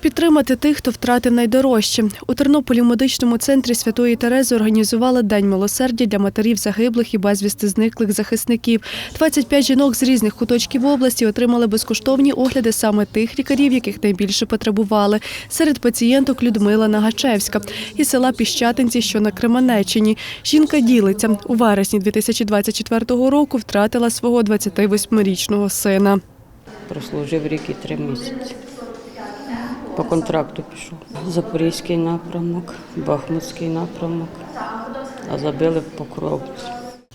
Підтримати тих, хто втратив найдорожче. У Тернополі в медичному центрі Святої Терези організували День милосердя для матерів загиблих і безвісти зниклих захисників. 25 жінок з різних куточків області отримали безкоштовні огляди саме тих лікарів, яких найбільше потребували. Серед пацієнток Людмила Нагачевська із села Піщатинці, що на Кременеччині. Жінка ділиться. У вересні 2024 року втратила свого 28-річного сина. Прослужив рік і три місяці. По контракту пішов. Запорізький напрямок, Бахмутський напрямок, а забили в Покровці.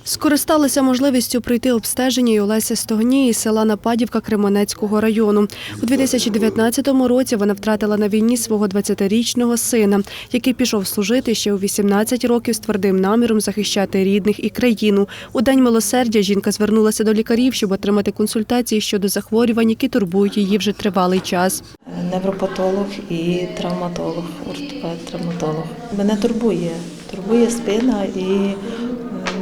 Скористалася можливістю пройти обстеження і Олеся Стогні із села Нападівка Кременецького району. У 2019 році вона втратила на війні свого 20-річного сина, який пішов служити ще у 18 років з твердим наміром захищати рідних і країну. У день милосердя жінка звернулася до лікарів, щоб отримати консультації щодо захворювань, які турбують її вже тривалий час. невропатолог і травматолог, ортопед, травматолог. Мене турбує, турбує спина і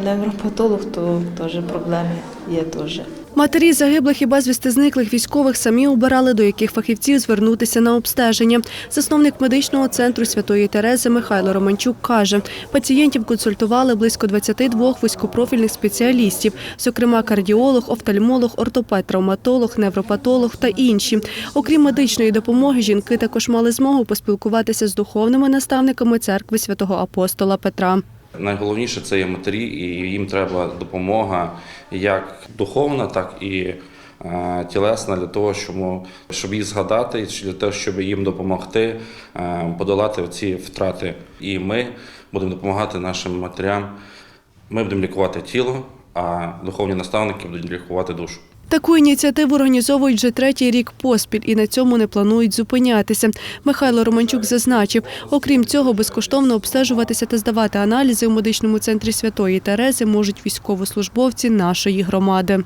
невропатолог, то теж проблеми є теж. Матері загиблих і безвісти зниклих військових самі обирали, до яких фахівців звернутися на обстеження. Засновник медичного центру Святої Терези Михайло Романчук каже, пацієнтів консультували близько 22 вузькопрофільних спеціалістів, зокрема кардіолог, офтальмолог, ортопед, травматолог, невропатолог та інші. Окрім медичної допомоги, жінки також мали змогу поспілкуватися з духовними наставниками церкви святого апостола Петра. Найголовніше це є матері, і їм треба допомога як духовна, так і е, тілесна для того, щоб, їх згадати, і для того, щоб їм допомогти е, подолати ці втрати. І ми будемо допомагати нашим матерям. Ми будемо лікувати тіло, а духовні наставники будуть лікувати душу. Таку ініціативу організовують вже третій рік поспіль і на цьому не планують зупинятися. Михайло Романчук зазначив, окрім цього, безкоштовно обстежуватися та здавати аналізи у медичному центрі Святої Терези можуть військовослужбовці нашої громади.